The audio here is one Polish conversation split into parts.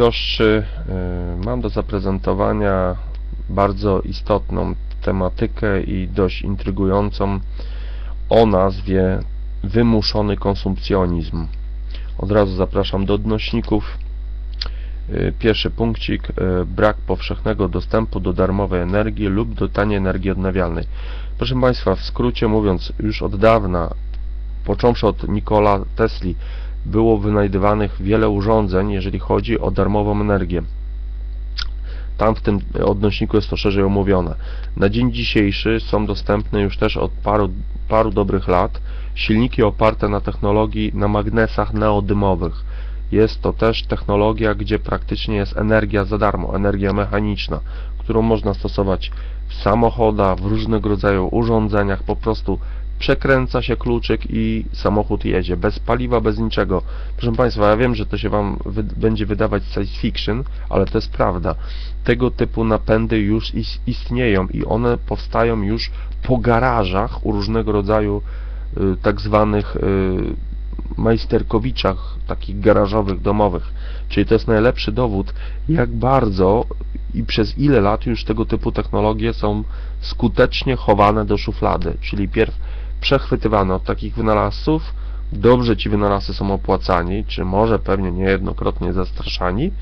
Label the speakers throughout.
Speaker 1: goszczy y, mam do zaprezentowania bardzo istotną tematykę i dość intrygującą o nazwie wymuszony konsumpcjonizm. Od razu zapraszam do odnośników. Y, Pierwszy punkcik, y, brak powszechnego dostępu do darmowej energii lub do taniej energii odnawialnej. Proszę Państwa, w skrócie mówiąc, już od dawna, począwszy od Nikola Tesli, było wynajdywanych wiele urządzeń, jeżeli chodzi o darmową energię. Tam w tym odnośniku jest to szerzej omówione. Na dzień dzisiejszy są dostępne już też od paru, paru dobrych lat silniki oparte na technologii na magnesach neodymowych. Jest to też technologia, gdzie praktycznie jest energia za darmo, energia mechaniczna, którą można stosować w samochodach, w różnego rodzaju urządzeniach, po prostu przekręca się kluczyk i samochód jedzie, bez paliwa, bez niczego. Proszę Państwa, ja wiem, że to się Wam wy będzie wydawać science fiction, ale to jest prawda. Tego typu napędy już is istnieją i one powstają już po garażach u różnego rodzaju y, tak zwanych y, majsterkowiczach, takich garażowych, domowych. Czyli to jest najlepszy dowód, jak bardzo i przez ile lat już tego typu technologie są skutecznie chowane do szuflady. Czyli pierw przechwytywane od takich wynalazców, dobrze ci wynalazcy są opłacani, czy może pewnie niejednokrotnie zastraszani,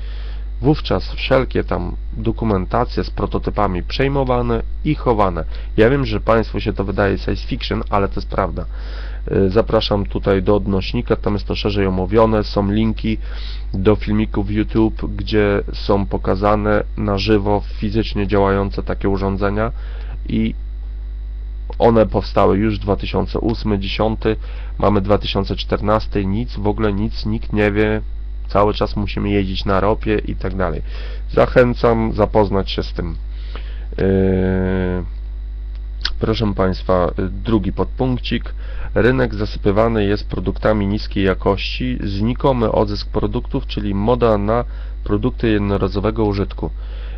Speaker 1: wówczas wszelkie tam dokumentacje z prototypami przejmowane i chowane. Ja wiem, że Państwu się to wydaje science fiction, ale to jest prawda. Y, Zapraszam tutaj do odnośnika, tam jest to szerzej omówione, są linki do filmików YouTube, gdzie są pokazane na żywo fizycznie działające takie urządzenia i one powstały już 2008-2010, mamy 2014, nic, w ogóle nic, nikt nie wie, cały czas musimy jeździć na ropie i tak dalej. Zachęcam zapoznać się z tym. Yy, Proszę Państwa, drugi podpunkcik. Rynek zasypywany jest produktami niskiej jakości, znikomy odzysk produktów, czyli moda na produkty jednorazowego użytku.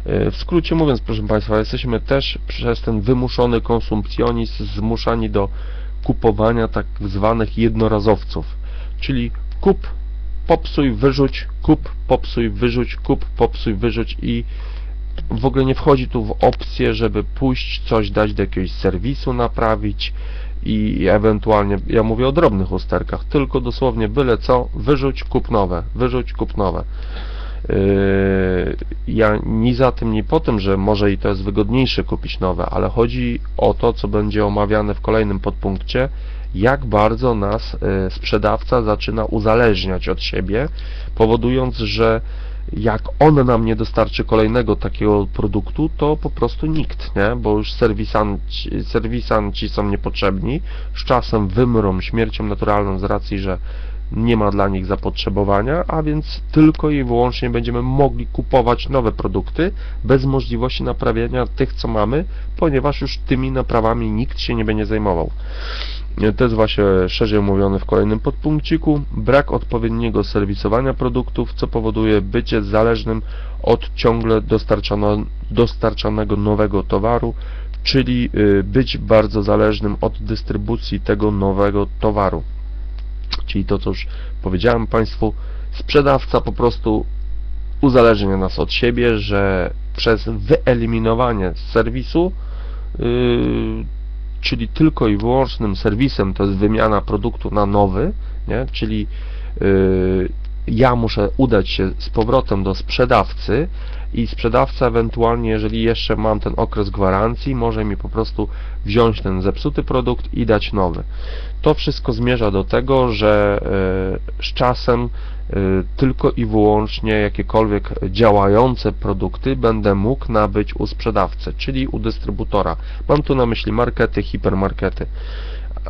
Speaker 1: W skrócie mówiąc, proszę Państwa, jesteśmy też przez ten wymuszony konsumpcjonizm zmuszani do kupowania tak zwanych jednorazowców, czyli kup, popsuj, wyrzuć, kup, popsuj, wyrzuć, kup, popsuj, wyrzuć i w ogóle nie wchodzi tu w opcję, żeby pójść coś dać do jakiegoś serwisu, naprawić i ewentualnie, ja mówię o drobnych usterkach, tylko dosłownie byle co, wyrzuć, kup nowe, wyrzuć, kup nowe. Yy, ja ni za tym, ni po tym, że może i to jest wygodniejsze kupić nowe, ale chodzi o to, co będzie omawiane w kolejnym podpunkcie, jak bardzo nas yy, sprzedawca zaczyna uzależniać od siebie, powodując, że jak on nam nie dostarczy kolejnego takiego produktu, to po prostu nikt, nie? Bo już serwisanci, serwisanci są niepotrzebni, z czasem wymrą śmiercią naturalną z racji, że nie ma dla nich zapotrzebowania, a więc tylko i wyłącznie będziemy mogli kupować nowe produkty bez możliwości naprawiania tych, co mamy, ponieważ już tymi naprawami nikt się nie będzie zajmował. To jest właśnie szerzej omówione w kolejnym podpunkciku. Brak odpowiedniego serwisowania produktów, co powoduje bycie zależnym od ciągle dostarczanego nowego towaru, czyli y, być bardzo zależnym od dystrybucji tego nowego towaru. Czyli to, co już powiedziałem Państwu, sprzedawca po prostu uzależnia nas od siebie, że przez wyeliminowanie z serwisu, yy, czyli tylko i wyłącznym serwisem, to jest wymiana produktu na nowy, nie? czyli yy, ja muszę udać się z powrotem do sprzedawcy i sprzedawca ewentualnie, jeżeli jeszcze mam ten okres gwarancji, może mi po prostu wziąć ten zepsuty produkt i dać nowy. To wszystko zmierza do tego, że e, z czasem e, tylko i wyłącznie jakiekolwiek działające produkty będę mógł nabyć u sprzedawcy, czyli u dystrybutora. Mam tu na myśli markety, hipermarkety.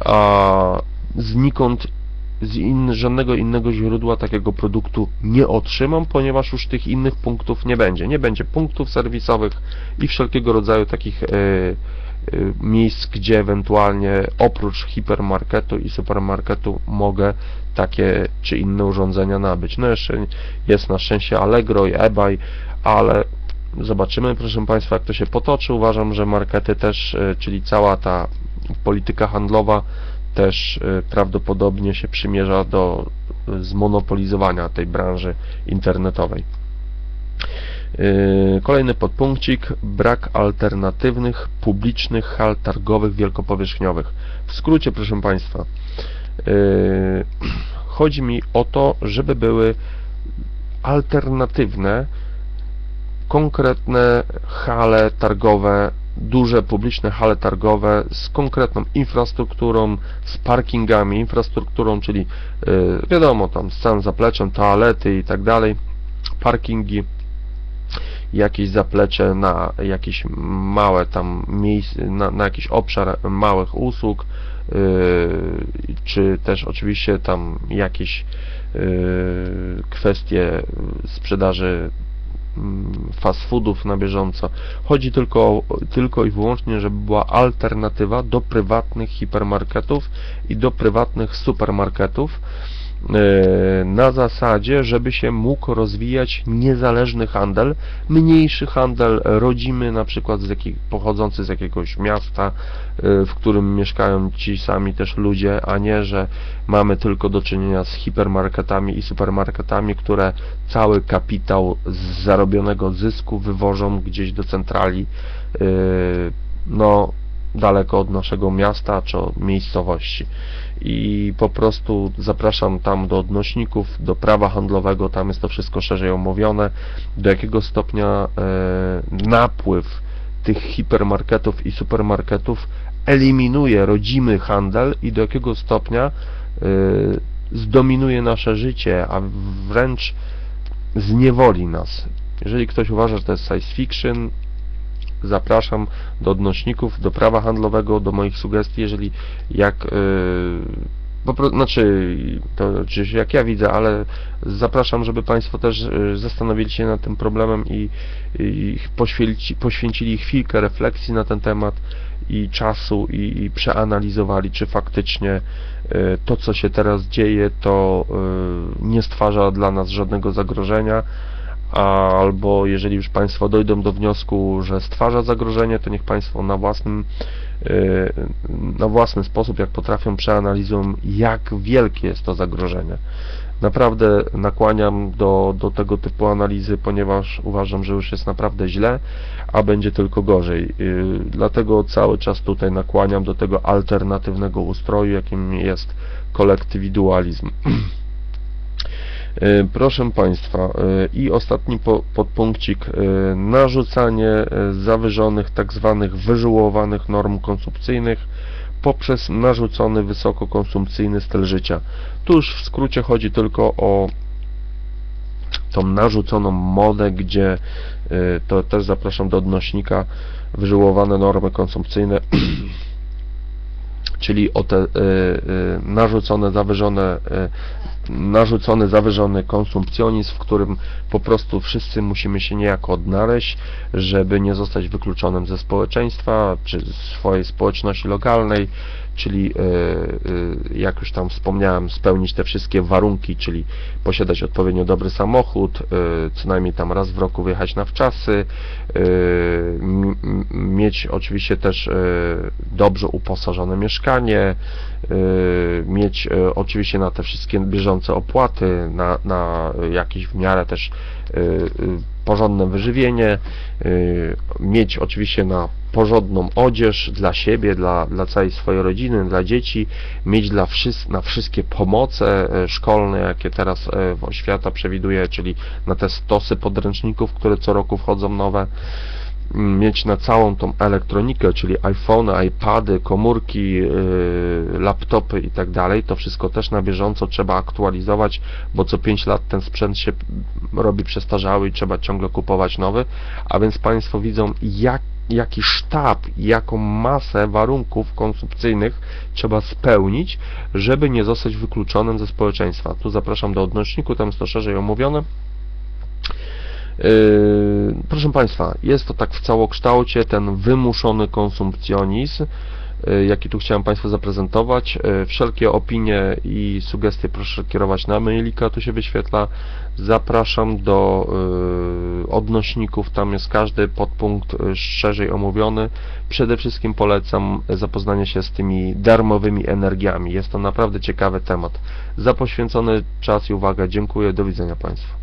Speaker 1: A znikąd z in, żadnego innego źródła takiego produktu nie otrzymam, ponieważ już tych innych punktów nie będzie. Nie będzie punktów serwisowych i wszelkiego rodzaju takich e, e, miejsc, gdzie ewentualnie oprócz hipermarketu i supermarketu mogę takie czy inne urządzenia nabyć. No jeszcze jest na szczęście Allegro i eBay, ale zobaczymy, proszę Państwa, jak to się potoczy. Uważam, że markety też, e, czyli cała ta polityka handlowa też y, prawdopodobnie się przymierza do y, zmonopolizowania tej branży internetowej. Yy, Kolejny podpunkcik, brak alternatywnych publicznych hal targowych wielkopowierzchniowych. W skrócie, proszę Państwa, chodzi mi o to, żeby były alternatywne, konkretne hale targowe, duże publiczne hale targowe z konkretną infrastrukturą, z parkingami, infrastrukturą, czyli yy, wiadomo, tam z całym zapleczem, toalety i tak dalej, parkingi, jakieś zaplecze na jakieś małe tam miejsce, na, na jakiś obszar małych usług, yy, czy też oczywiście tam jakieś yy, kwestie sprzedaży fast foodów na bieżąco. Chodzi tylko, tylko i wyłącznie, żeby była alternatywa do prywatnych hipermarketów i do prywatnych supermarketów na zasadzie, żeby się mógł rozwijać niezależny handel, mniejszy handel rodzimy, na przykład z jakich, pochodzący z jakiegoś miasta, e, w którym mieszkają ci sami też ludzie, a nie, że mamy tylko do czynienia z hipermarketami i supermarketami, które cały kapitał z zarobionego zysku wywożą gdzieś do centrali, e, no daleko od naszego miasta czy miejscowości. I po prostu zapraszam tam do odnośników, do prawa handlowego, tam jest to wszystko szerzej omówione, do jakiego stopnia e, napływ tych hipermarketów i supermarketów eliminuje rodzimy handel i do jakiego stopnia e, zdominuje nasze życie, a wręcz zniewoli nas. Jeżeli ktoś uważa, że to jest science fiction, zapraszam do odnośników, do prawa handlowego, do moich sugestii, jeżeli jak yy, po prostu, znaczy, to czy jak ja widzę, ale zapraszam, żeby Państwo też yy, zastanowili się nad tym problemem i, i poświęci, poświęcili chwilkę refleksji na ten temat i czasu i, i przeanalizowali, czy faktycznie yy, to, co się teraz dzieje, to nie stwarza dla nas żadnego zagrożenia, albo jeżeli już Państwo dojdą do wniosku, że stwarza zagrożenie, to niech Państwo na własnym yy, na własny sposób, jak potrafią, przeanalizują, jak wielkie jest to zagrożenie. Naprawdę nakłaniam do, do tego typu analizy, ponieważ uważam, że już jest naprawdę źle, a będzie tylko gorzej. Yy, Dlatego cały czas tutaj nakłaniam do tego alternatywnego ustroju, jakim jest kolektywidualizm. E, Proszę Państwa, e, i ostatni po, podpunkcik, e, narzucanie zawyżonych, tak zwanych wyżyłowanych norm konsumpcyjnych poprzez narzucony wysokokonsumpcyjny styl życia. Tu już w skrócie chodzi tylko o tą narzuconą modę, gdzie to też zapraszam do odnośnika wyżyłowane normy konsumpcyjne czyli o te e, e, narzucone, zawyżone, e, narzucony, zawyżony konsumpcjonizm, w którym po prostu wszyscy musimy się niejako odnaleźć, żeby nie zostać wykluczonym ze społeczeństwa, czy swojej społeczności lokalnej, czyli jak już tam wspomniałem, spełnić te wszystkie warunki, czyli posiadać odpowiednio dobry samochód, co najmniej tam raz w roku wyjechać na wczasy, mieć oczywiście też dobrze uposażone mieszkanie, mieć oczywiście na te wszystkie bieżące opłaty, na, na jakieś w miarę też porządne wyżywienie, mieć oczywiście na porządną odzież dla siebie, dla, dla całej swojej rodziny, dla dzieci, mieć dla wszys na wszystkie pomoce e, szkolne, jakie teraz e, oświata przewiduje, czyli na te stosy podręczników, które co roku wchodzą nowe, mieć na całą tą elektronikę, czyli iPhone, iPady, komórki, yy, laptopy i tak dalej, to wszystko też na bieżąco trzeba aktualizować, bo co 5 lat ten sprzęt się robi przestarzały i trzeba ciągle kupować nowy, a więc Państwo widzą jak jaki sztab, jaką masę warunków konsumpcyjnych trzeba spełnić, żeby nie zostać wykluczonym ze społeczeństwa. Tu zapraszam do odnośniku, tam jest to szerzej omówione. Yy, Proszę Państwa, jest to tak w całokształcie ten wymuszony konsumpcjonizm, yy, jaki tu chciałem Państwu zaprezentować. Yy, Wszelkie opinie i sugestie proszę kierować na mailika, tu się wyświetla. Zapraszam do odnośników, tam jest każdy podpunkt szerzej omówiony. Przede wszystkim polecam zapoznanie się z tymi darmowymi energiami. Jest to naprawdę ciekawy temat. Za poświęcony czas i uwagę dziękuję. Do widzenia Państwu.